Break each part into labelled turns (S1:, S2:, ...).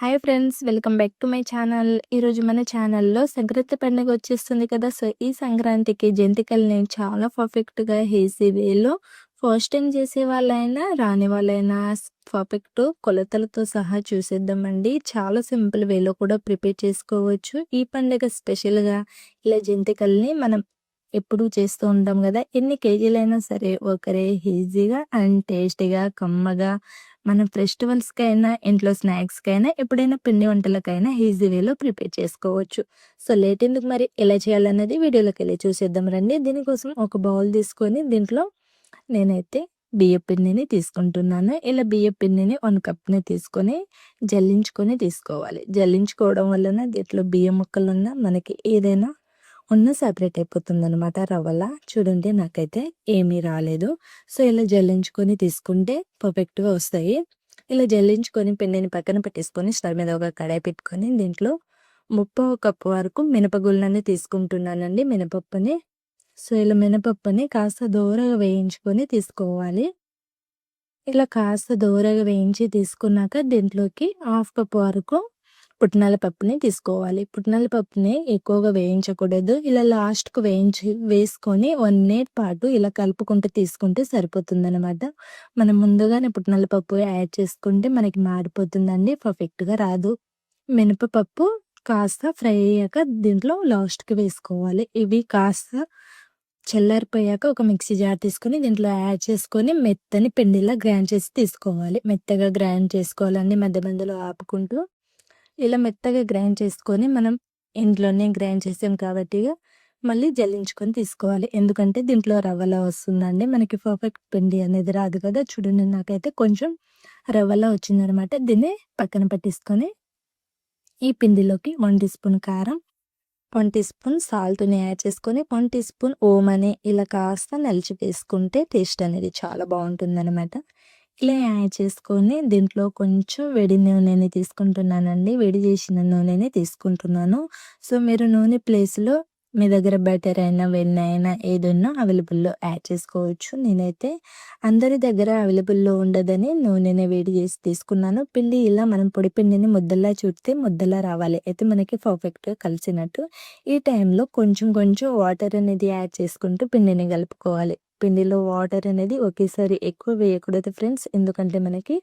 S1: Hi friends welcome back to my channel. ఈరోజు మన ఛానల్లో సంక్రాంతి పండుగ వచ్చేస్తుంది కదా. సో ఈ సంక్రాంతికి జంతికల్ని చాలా పర్ఫెక్ట్గా ఈజీ వేలో ఫస్ట్ టైం చేసే వాళ్ళైనా రాని వాళ్ళైనా పర్ఫెక్ట్ కొలతలతో సహా చూసేద్దామండి. చాలా సింపుల్ వేలో కూడా ప్రిపేర్ చేసుకోవచ్చు. ఈ పండుగ స్పెషల్గా ఇలా జంతికల్ని మనం ఎప్పుడూ చేస్తూ ఉంటాం కదా. ఎన్ని కేజీలైనా సరే ఒకరే ఈజీగా అండ్ టేస్టీగా కమ్మగా మనం ఫెస్టివల్స్కైనా ఇంట్లో స్నాక్స్కైనా ఎప్పుడైనా పిండి వంటలకైనా ఈజీ వేలో ప్రిపేర్ చేసుకోవచ్చు. సో లేట్ ఎందుకు మరి? ఎలా చేయాలన్నది వీడియోలోకి వెళ్ళి చూసేద్దాం రండి. దీనికోసం ఒక బౌల్ తీసుకొని దీంట్లో నేనైతే బియ్య పిండిని తీసుకుంటున్నాను. ఇలా బియ్య పిండిని వన్ కప్ని తీసుకొని జల్లించుకొని తీసుకోవాలి. జల్లించుకోవడం వలన దీంట్లో బియ్యం ముక్కలున్న మనకి ఏదైనా ఉన్న సపరేట్ అయిపోతుంది అనమాట రవ్వలా. చూడండి నాకైతే ఏమీ రాలేదు. సో ఇలా జల్లించుకొని తీసుకుంటే పర్ఫెక్ట్గా వస్తాయి. ఇలా జల్లించుకొని పిండిని పక్కన పెట్టేసుకొని స్టవ్ మీద ఒక కడాయి పెట్టుకొని దీంట్లో ముప్పై కప్పు వరకు మినపగుళ్ళని తీసుకుంటున్నానండి మినపప్పుని. సో ఇలా మినపప్పుని కాస్త దూరగా వేయించుకొని తీసుకోవాలి. ఇలా కాస్త దూరగా వేయించి తీసుకున్నాక దీంట్లోకి హాఫ్ కప్ వరకు పుట్నాల పప్పుని తీసుకోవాలి. పుట్నాల పప్పుని ఎక్కువగా వేయించకూడదు. ఇలా లాస్ట్కు వేయించి వేసుకొని వన్ మినిట్ పాటు ఇలా కలుపుకుంటూ తీసుకుంటే సరిపోతుంది అనమాట మనం ముందుగానే పుట్నాల పప్పు యాడ్ చేసుకుంటే మనకి మాడిపోతుందండి పర్ఫెక్ట్గా రాదు. మినపపప్పు కాస్త ఫ్రై అయ్యాక దీంట్లో లాస్ట్కి వేసుకోవాలి. ఇవి కాస్త చల్లారిపోయాక ఒక మిక్సీ జార్ తీసుకొని దీంట్లో యాడ్ చేసుకొని మెత్తని పిండిలా గ్రైండ్ చేసి తీసుకోవాలి. మెత్తగా గ్రైండ్ చేసుకోవాలండి మధ్య మధ్యలో ఆపుకుంటూ. ఇలా మెత్తగా గ్రైండ్ చేసుకొని మనం ఇంట్లోనే గ్రైండ్ చేసాం కాబట్టి మళ్ళీ జల్లించుకొని తీసుకోవాలి. ఎందుకంటే దీంట్లో రవ్వలా వస్తుందండి. మనకి పర్ఫెక్ట్ పిండి అనేది రాదు కదా. చూడండి నాకైతే కొంచెం రవ్వలా వచ్చిందనమాట. దీన్ని పక్కన పెట్టేసుకొని ఈ పిండిలోకి వన్ టీ స్పూన్ కారం వన్ టీ స్పూన్ సాల్ట్ని యాడ్ చేసుకొని వన్ టీ స్పూన్ ఓమని ఇలా కాస్త నలిచి వేసుకుంటే టేస్ట్ అనేది చాలా బాగుంటుంది అనమాట ఇలా యాడ్ చేసుకొని దీంట్లో కొంచెం వేడి నూనెని తీసుకుంటున్నానండి. వేడి చేసిన నూనెని తీసుకుంటున్నాను. సో మీరు నూనె ప్లేస్లో మీ దగ్గర బటర్ అయినా వెన్న అయినా ఏదన్నా అవైలబుల్లో యాడ్ చేసుకోవచ్చు. నేనైతే అందరి దగ్గర అవైలబుల్లో ఉండదని నూనెని వేడి చేసి తీసుకున్నాను. పిండి ఇలా మనం పొడి పిండిని ముద్దలా చుడితే ముద్దలా రావాలి. అయితే మనకి పర్ఫెక్ట్గా కలిసినట్టు ఈ టైంలో కొంచెం కొంచెం వాటర్ అనేది యాడ్ చేసుకుంటూ పిండిని కలుపుకోవాలి. పిండిలో వాటర్ అనేది ఒకేసారి ఎక్కువ వేయకూడదు ఫ్రెండ్స్. ఎందుకంటే మనకి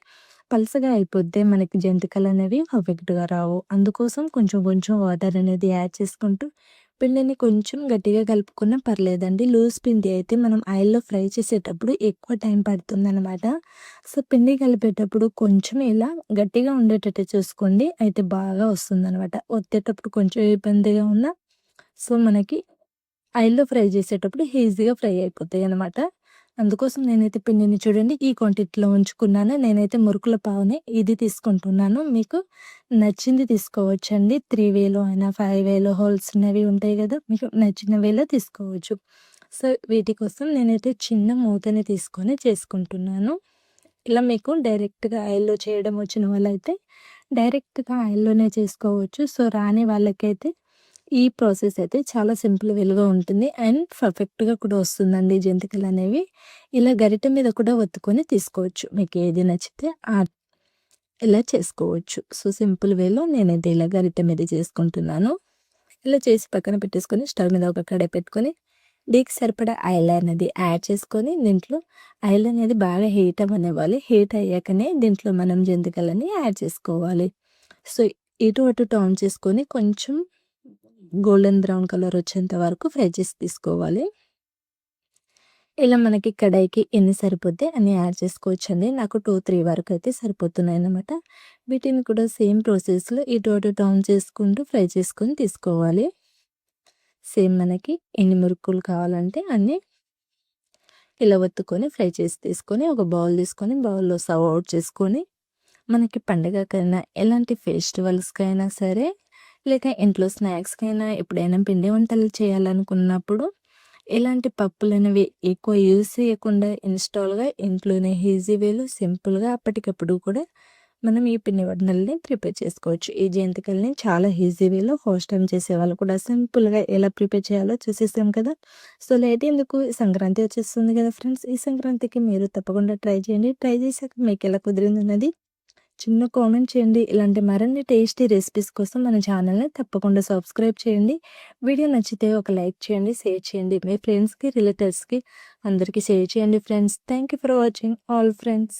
S1: పలసగా అయిపోద్ది మనకి జంతికలు అనేవి పర్ఫెక్ట్గా రావు. అందుకోసం కొంచెం కొంచెం వాటర్ అనేది యాడ్ చేసుకుంటూ పిండిని కొంచెం గట్టిగా కలుపుకున్నా పర్లేదండి. లూజ్ పిండి అయితే మనం ఆయిల్లో ఫ్రై చేసేటప్పుడు ఎక్కువ టైం పడుతుంది అనమాట సో పిండి కలిపేటప్పుడు కొంచెం ఇలా గట్టిగా ఉండేటట్టు చూసుకోండి. అయితే బాగా వస్తుంది అనమాట వచ్చేటప్పుడు కొంచెం ఇబ్బందిగా ఉన్నా సో మనకి ఆయిల్‌లో ఫ్రై చేసేటప్పుడు ఈజీగా ఫ్రై అయిపోతాయి అనమాట. అందుకోసం నేనైతే పిండిని చూడండి ఈ క్వాంటిటీలో ఉంచుకున్నాను. నేనైతే మురుకుల పావుని ఇది తీసుకుంటున్నాను. మీకు నచ్చింది తీసుకోవచ్చండి. త్రీ వేలో అయినా, ఫైవ్ వేలో హోల్స్ ఉన్నవి ఉంటాయి కదా మీకు నచ్చిన వేలో తీసుకోవచ్చు. సో, వీటి కోసం నేనైతే చిన్న మూతని తీసుకొని చేసుకుంటున్నాను. ఇలా మీకు డైరెక్ట్‌గా ఆయిల్‌లో చేయడం వచ్చిన వాళ్ళైతే డైరెక్ట్‌గా ఆయిల్‌లోనే చేసుకోవచ్చు. సో, రాని వాళ్ళకైతే ఈ ప్రాసెస్ అయితే చాలా సింపుల్ వేలుగా ఉంటుంది. అండ్ పర్ఫెక్ట్గా కూడా వస్తుందండి జంతికలు అనేవి. ఇలా గరిట మీద కూడా ఒత్తుకొని తీసుకోవచ్చు. మీకు ఏది నచ్చితే ఆ ఇలా చేసుకోవచ్చు. సో సింపుల్ వేలో నేనైతే ఇలా గరిట మీద చేసుకుంటున్నాను. ఇలా చేసి పక్కన పెట్టేసుకొని స్టవ్ మీద ఒక కడే పెట్టుకొని డీకి సరిపడా ఆయిల్ అనేది యాడ్ చేసుకొని దీంట్లో ఆయిల్ అనేది బాగా హీట్ అవ్వనివ్వాలి. హీట్ అయ్యాకనే దీంట్లో మనం జంతికలని యాడ్ చేసుకోవాలి. సో ఇటు అటు టర్న్ చేసుకొని కొంచెం గోల్డెన్ బ్రౌన్ కలర్ వచ్చేంత వరకు ఫ్రై చేసి తీసుకోవాలి. ఇలా మనకి కడాయికి ఎన్ని సరిపోతే అన్ని యాడ్ చేసుకోవచ్చండి. నాకు టూ త్రీ వరకు అయితే సరిపోతున్నాయి అన్నమాట వీటిని కూడా సేమ్ ప్రాసెస్లో ఇటు అటు డౌన్ చేసుకుంటూ ఫ్రై చేసుకొని తీసుకోవాలి. సేమ్ మనకి ఎన్ని మురుకులు కావాలంటే అన్నీ ఇలా ఒత్తుకొని ఫ్రై చేసి తీసుకొని ఒక బౌల్ తీసుకొని బౌల్లో సర్వ్ అవుట్ చేసుకొని మనకి పండగకైనా ఎలాంటి ఫెస్టివల్స్కైనా సరే లేక ఇంట్లో స్నాక్స్కైనా ఎప్పుడైనా పిండి వంటలు చేయాలనుకున్నప్పుడు ఇలాంటి పప్పులు అనేవి ఎక్కువ యూజ్ చేయకుండా ఇన్స్టాల్గా ఇంట్లోనే ఈజీ వేలు సింపుల్గా అప్పటికప్పుడు కూడా మనం ఈ పిండి వంటల్ని ప్రిపేర్ చేసుకోవచ్చు. ఈ జయంతికల్ని చాలా ఈజీ వేలో హోస్ట్ టైం చేసేవాళ్ళు కూడా సింపుల్గా ఎలా ప్రిపేర్ చేయాలో చూసేసాం కదా. సో లేట్ ఎందుకు? సంక్రాంతి వచ్చేస్తుంది కదా ఫ్రెండ్స్. ఈ సంక్రాంతికి మీరు తప్పకుండా ట్రై చేయండి. ట్రై చేశాక మీకు ఎలా కుదిరింది అన్నది చిన్న కామెంట్ చేయండి. ఇలాంటి మరిన్ని టేస్టీ రెసిపీస్ కోసం మన ఛానల్‌ని తప్పకుండా సబ్స్క్రైబ్ చేయండి. వీడియో నచ్చితే ఒక లైక్ చేయండి, షేర్ చేయండి. మీ ఫ్రెండ్స్‌కి, రిలేటివ్స్‌కి అందరికీ షేర్ చేయండి friends. Thank you for watching all friends.